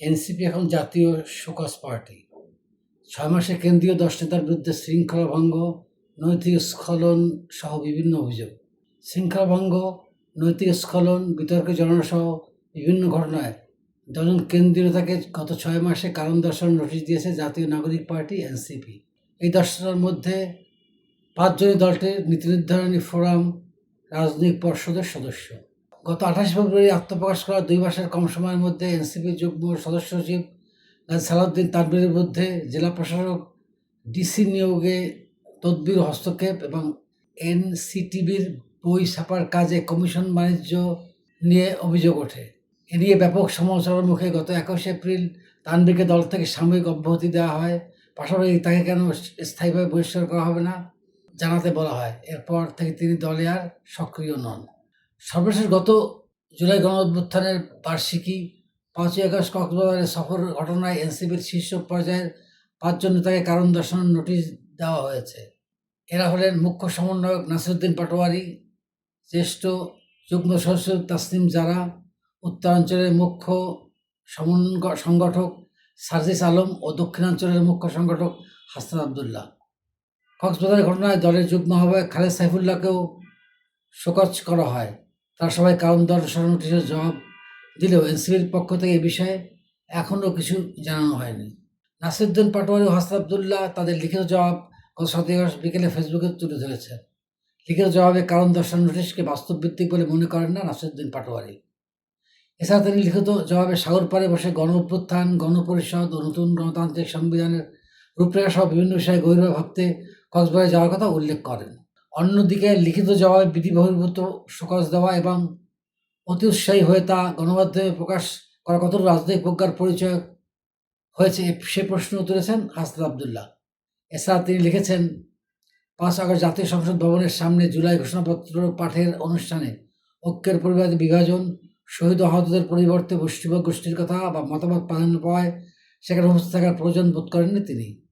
NCP এখন জাতীয় show cause party. ছয় মাসে কেন্দ্রীয় দশ নেতার বিরুদ্ধে শৃঙ্খলা ভঙ্গ নৈতিক স্খলন সহ বিভিন্ন অভিযোগ। শৃঙ্খলা ভঙ্গ নৈতিক স্খলন, বিতর্কে জড়ানো সহ বিভিন্ন ঘটনায় দলন কেন্দ্রীয় নেতাকে গত ছয় মাসে কারণ দর্শানোর নোটিশ দিয়েছে জাতীয় নাগরিক পার্টি, এনসিপি। এই দর্শনের মধ্যে পাঁচজনই দলটির নীতি নির্ধারণী ফোরাম রাজনৈতিক পর্ষদের সদস্য। গত আঠাশ ফেব্রুয়ারি আত্মপ্রকাশ করা দুই মাসের কম সময়ের মধ্যে এনসিপি যুগ্ম সদস্য সচিব সালাউদ্দিন তানবিরের বিরুদ্ধে জেলা প্রশাসক ডিসি নিয়োগে তদবির, হস্তক্ষেপ এবং এনসিটিভির বই ছাপার কাজে কমিশন বাণিজ্য নিয়ে অভিযোগ ওঠে। এ নিয়ে ব্যাপক সমালোচনার মুখে গত একুশে এপ্রিল তানবিরকে দল থেকে সাময়িক অব্যাহতি দেওয়া হয়। পাশাপাশি তাকে কেন স্থায়ীভাবে বহিষ্কার করা হবে না জানাতে বলা হয়। এরপর থেকে তিনি দলে আর সক্রিয় নন। সর্বশেষ গত জুলাই গণ অভ্যুত্থানের বার্ষিকী পাঁচই আগস্ট কক্সবাজারে সফর ঘটনায় এনসিপির শীর্ষ পর্যায়ের পাঁচজন নেতাকে কারণ দর্শানোর নোটিশ দেওয়া হয়েছে। এরা হলেন মুখ্য সমন্বয়ক নাসিরুদ্দিন পাটোয়ারি, জ্যেষ্ঠ যুগ্ম সদস্য তাসনিম জারা, উত্তরাঞ্চলের মুখ্য সংগঠক সার্জিস আলম ও দক্ষিণাঞ্চলের মুখ্য সংগঠক হাসান আবদুল্লাহ। কক্সবাজারের ঘটনায় দলের যুগ্ম আহ্বায়ক খালেদ সাইফুল্লাহকেও শোকজ করা হয়। তার সবাই কারণ দর্শন নোটিশের জবাব দিলেও এনসিবির পক্ষ থেকে এ বিষয়ে এখনও কিছু জানানো হয়নি। নাসিরুদ্দিন পাটোয়ারি ও হাসান আবদুল্লাহ তাদের লিখিত জবাব গত আগস্ট বিকেলে ফেসবুকে তুলে ধরেছেন। লিখিত জবাবে কারণ দর্শন নোটিশকে বাস্তবভিত্তিক বলে মনে করেন না নাসিরুদ্দিন পাটোয়ারি। এছাড়া তিনি লিখিত জবাবে সাগর পাড়ে বসে গণ অভ্যুত্থান গণপরিষদ ও নতুন গণতান্ত্রিক সংবিধানের রূপরেখা সহ বিভিন্ন বিষয়ে গভীরভাবে ভাবতে কক্সবাজারে যাওয়ার কথা উল্লেখ করেন। অন্যদিকে লিখিত জবাবে বিধি বহির্ভূত শোকজ দেওয়া এবং অতি উৎসাহী হয়ে তা গণমাধ্যমে প্রকাশ করা কত রাজনৈতিক প্রজ্ঞার পরিচয় হয়েছে সে প্রশ্ন তুলেছেন হাসনাত আবদুল্লাহ। এছাড়া তিনি লিখেছেন, পাঁচ আগস্ট জাতীয় সংসদ ভবনের সামনে জুলাই ঘোষণাপত্র পাঠের অনুষ্ঠানে ঐক্যের পরিবারে বিভাজন, শহীদ আহতদের পরিবর্তে মুষ্টিবক গোষ্ঠীর কথা বা মতামত প্রাধান্য পাওয়ায় সেখানে উপস্থিত থাকার প্রয়োজন বোধ করেননি তিনি।